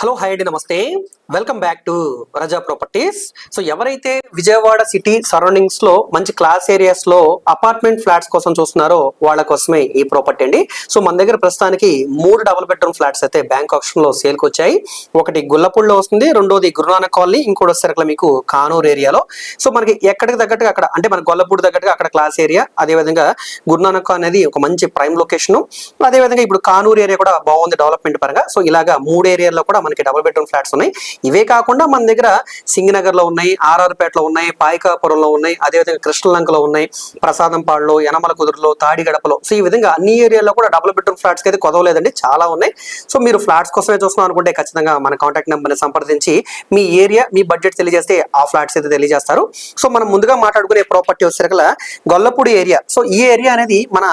Hello hi అండి నమస్తే. Welcome back to Raja properties so ఎవరైతే విజయవాడ సిటీ సరౌండింగ్స్లో మంచి క్లాస్ ఏరియాస్లో అపార్ట్మెంట్ ఫ్లాట్స్ కోసం చూస్తున్నారో వాళ్ళ కోసమే ఈ ప్రాపర్టీ అండి. సో మన దగ్గర ప్రస్తుతానికి మూడు డబుల్ బెడ్రూమ్ ఫ్లాట్స్ అయితే బ్యాంక్ ఆప్షన్లో సేల్కి వచ్చాయి. ఒకటి గుల్లపూడిలో వస్తుంది రెండోది గురునానక్ కాలనీ ఇంకోటి వచ్చేసరికి మీకు కానూరు ఏరియాలో సో మనకి ఎక్కడికి తగ్గట్టుగా అక్కడ అంటే మన గొల్లపూడి తగ్గట్టుగా అక్కడ క్లాస్ ఏరియా అదేవిధంగా గురునానక్ అనేది ఒక మంచి ప్రైమ్ లొకేషన్ అదేవిధంగా ఇప్పుడు కానూరు ఏరియా కూడా బాగుంది డెవలప్మెంట్ పరంగా. సో ఇలాగా మూడు ఏరియాలో కూడా మనకి డబుల్ బెడ్రూమ్ ఫ్లాట్స్ ఉన్నాయి. ఇవే కాకుండా మన దగ్గర సింగనగర్లో ఉన్నాయి ఆర్ఆర్పేటలో ఉన్నాయి పాయకాపురంలో ఉన్నాయి అదేవిధంగా కృష్ణలంకలో ఉన్నాయి ప్రసాదంపాడులో యనమల కుదురులో తాడిగడపలో. సో ఈ విధంగా అన్ని ఏరియాలో కూడా డబుల్ బెడ్రూమ్ ఫ్లాట్స్ అయితే కొదవలేదండి. చాలా ఉన్నాయి. సో మీరు ఫ్లాట్స్ కోసమే చూస్తున్నాం అనుకుంటే ఖచ్చితంగా మన కాంటాక్ట్ నెంబర్ని సంప్రదించి మీ ఏరియా మీ బడ్జెట్ తెలియజేస్తే ఆ ఫ్లాట్స్ అయితే తెలియజేస్తారు. సో మనం ముందుగా మాట్లాడుకునే ప్రాపర్టీ వచ్చేసరికల గొల్లపూడి ఏరియా. సో ఈ ఏరియా అనేది మన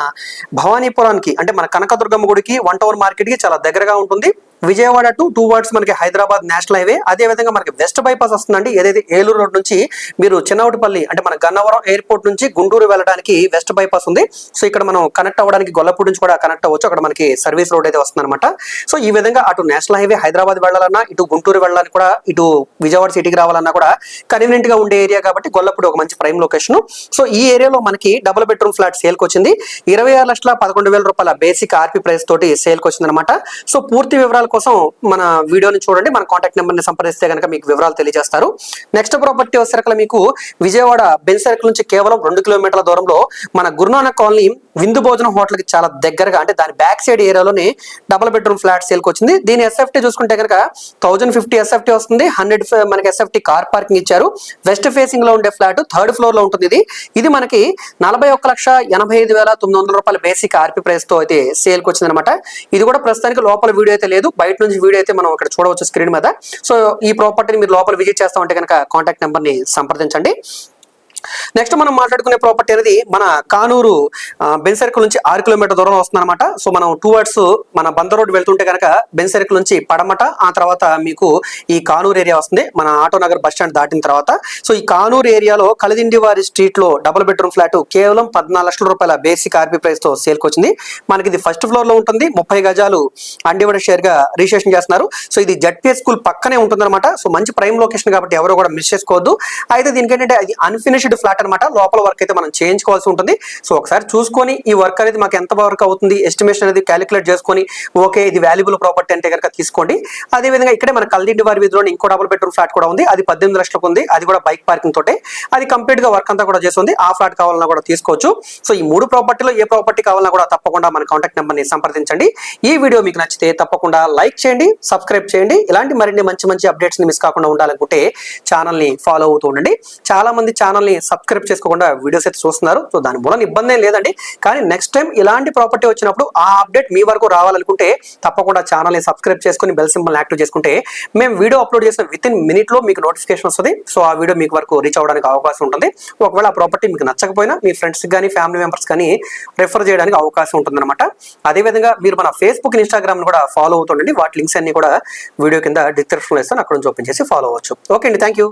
భవానీపురానికి అంటే మన కనకదుర్గమ్మ గుడికి వన్ టౌన్ మార్కెట్కి చాలా దగ్గరగా ఉంటుంది. విజయవాడ టు టూ వర్డ్స్ మనకి హైదరాబాద్ నేషనల్ హైవే. అదే విధంగా మనకి వెస్ట్ బైపాస్ వస్తుందండి. ఏదైతే ఏలూరు రోడ్ నుంచి మీరు చిన్నవటిపల్లి అంటే మన గన్నవరం ఎయిర్పోర్ట్ నుంచి గుంటూరు వెళ్ళడానికి వెస్ట్ బైపాస్ ఉంది. సో ఇక్కడ మనం కనెక్ట్ అవ్వడానికి గొల్లపూడి నుంచి కూడా కనెక్ట్ అవ్వచ్చు. అక్కడ మనకి సర్వీస్ రోడ్ అయితే వస్తుందన్నమాట. సో ఈ విధంగా అటు నేషనల్ హైవే హైదరాబాద్ వెళ్ళాలన్నా ఇటు గుంటూరు వెళ్ళాలని కూడా ఇటు విజయవాడ సిటీకి రావాలన్నా కూడా కన్వీనియంట్గా ఉండే ఏరియా కాబట్టి గొల్లపూడి ఒక మంచి ప్రైమ్ లొకేషన్ సో ఈ ఏరియాలో మనకి డబుల్ బెడ్రూమ్ ఫ్లాట్ సేల్కి వచ్చింది. ఇరవై ఆరు లక్షల పదకొండు వేల రూపాయల బేసిక్ ఆర్పీ ప్రైస్ తోటి సేల్కి వచ్చింది సో పూర్తి వివరాలు కోసం మన వీడియోని చూడండి మన కాంటాక్ట్ నెంబర్ని సంప్రదిస్తే కనుక మీకు వివరాలు తెలియజేస్తారు. నెక్స్ట్ ప్రాపర్టీ వచ్చేసరికి మీకు విజయవాడ బెన్ సర్కిల్ నుంచి కేవలం రెండు కిలోమీటర్ల దూరంలో మన గురునానక్ కాలనీ విందు భోజనం హోటల్కి చాలా దగ్గరగా అంటే దాని బ్యాక్ సైడ్ ఏరియాలోనే డబుల్ బెడ్రూమ్ ఫ్లాట్ సేల్కి వచ్చింది. దీని ఎస్ఎఫ్టీ చూసుకుంటే కనుక థౌజండ్ ఫిఫ్టీ ఎస్ఎఫ్టీ వస్తుంది. హండ్రెడ్ మనకి ఎస్ఎఫ్టీ కార్ పార్కింగ్ ఇచ్చారు. వెస్ట్ ఫేసింగ్లో ఉండే ఫ్లాట్ థర్డ్ ఫ్లోర్లో ఉంటుంది ఇది. ఇది మనకి నలభై ఒక్క లక్ష ఎనభై ఐదు వేల తొమ్మిది వందల రూపాయల బేసిక్ ఆర్పీ ప్రైస్తో అయితే సేల్కి వచ్చింది అనమాట ఇది కూడా ప్రస్తుతానికి లోపల వీడియో అయితే లేదు. బయట నుంచి వీడియో అయితే మనం ఇక్కడ చూడవచ్చు స్క్రీన్ మీద. సో ఈ ప్రాపర్టీని మీరు లోపల విజిట్ చేస్తామంటే కనుక కాంటాక్ట్ నెంబర్ని సంప్రదించండి. నెక్స్ట్ మనం మాట్లాడుకునే ప్రాపర్టీ అనేది మన కానూరు బెన్ సర్కిల్ నుంచి ఆరు కిలోమీటర్ దూరం వస్తుందన్నమాట. సో మనం టూ వర్డ్స్ మన బంద రోడ్ వెళ్తుంటే కనుక బెన్ సర్కిల్ నుంచి పడమట ఆ తర్వాత మీకు ఈ కానూరు ఏరియా వస్తుంది. మన ఆటో నగర్ బస్ స్టాండ్ దాటిన తర్వాత. సో ఈ కానూరు ఏరియాలో కలిదిండి వారి స్ట్రీట్లో డబుల్ బెడ్రూమ్ ఫ్లాట్ కేవలం పద్నాలుగు లక్షల రూపాయల బేసిక్ ఆర్పీ ప్రైస్తో సేల్కి వచ్చింది. మనకి ఇది ఫస్ట్ ఫ్లోర్లో ఉంటుంది. ముప్పై గజాలు అండివడ షేర్గా రిజిస్ట్రేషన్ చేస్తున్నారు. సో ఇది జడ్పీఎస్ స్కూల్ పక్కనే ఉంటుంది సో మంచి ప్రైమ్ లొకేషన్ కాబట్టి ఎవరు కూడా మిస్ చేసుకోవద్దు. అయితే దీనికి ఏంటంటే అది అన్ఫినిష్డ్ ఫ్లాట్ అనమాట లోపల వర్క్ అయితే మనం చేయించుకోవాల్సి ఉంటుంది. సో ఒకసారి చూసుకొని ఈ వర్క్ అనేది మాకు ఎంత వర్క్ అవుతుంది? ఎస్టిమేషన్ అనేది క్యాలిక్యులేట్ చేసుకొని ఓకే ఇది వాల్యుబుల్ ప్రాపర్టీ అంటే కనుక తీసుకోండి. అదే విధంగా ఇక్కడే మన కల్దిండి వారి వీధిలో ఇంకో డబుల్ బెడ్రూమ్ ఫ్లాట్ కూడా ఉంది. అది పద్దెనిమిది లక్షలకు ఉంది. అది కూడా బైక్ పార్కింగ్ తోటే. అది కంప్లీట్గా వర్క్ అంతా కూడా చేస్తుంది. ఆ ఫ్లాట్ కావాలన్నా కూడా తీసుకోవచ్చు. సో ఈ మూడు ప్రాపర్టీలో ఏ ప్రాపర్టీ కావాలన్నా కూడా తప్పకుండా మన కాంటాక్ట్ నెంబర్ని సంప్రదించండి. ఈ వీడియో మీకు నచ్చితే తప్పకుండా లైక్ చేయండి సబ్స్క్రైబ్ చేయండి. ఇలాంటి మరిన్ని మంచి మంచి అప్డేట్స్ని మిస్ కాకుండా ఉండాలనుకుంటే ఛానల్ని ఫాలో అవుతూ ఉండండి. చాలా మంది ఛానల్ని సబ్స్క్రైబ్ చేసుకోకుండా వీడియోస్ అయితే చూస్తున్నారు. సో దాని మూలన ఇబ్బంది ఏం లేదండి. కానీ నెక్స్ట్ టైం ఇలాంటి ప్రాపర్టీ వచ్చినప్పుడు ఆ అప్డేట్ మీ వరకు రావాలనుకుంటే తప్పకుండా ఛానల్ని సబ్స్క్రైబ్ చేసుకుని బెల్ సింబల్ యాక్టివ్ చేసుకుంటే మేము వీడియో అప్లోడ్ చేసిన విత్ ఇన్ మినిట్లో మీకు నోటిఫికేషన్ వస్తుంది. సో ఆ వీడియో మీకు వరకు రీచ్ అవ్వడానికి అవకాశం ఉంటుంది. ఒకవేళ ఆ ప్రాపర్టీ మీకు నచ్చకపోయినా మీ ఫ్రెండ్స్ కానీ ఫ్యామిలీ మెంబర్స్ కానీ రెఫర్ చేయడానికి అవకాశం ఉంటుంది అనమాట అదేవిధంగా మీరు మన ఫేస్బుక్ ఇన్స్టాగ్రామ్ కూడా ఫాలో అవుతుండండి. వాటి లింక్స్ అన్ని కూడా వీడియో కింద డిస్క్రిప్షన్ ఇస్తాను. అక్కడ నుంచి ఓపెన్ చేసి ఫాలో అవ్వచ్చు. ఓకే అండి థ్యాంక్ యూ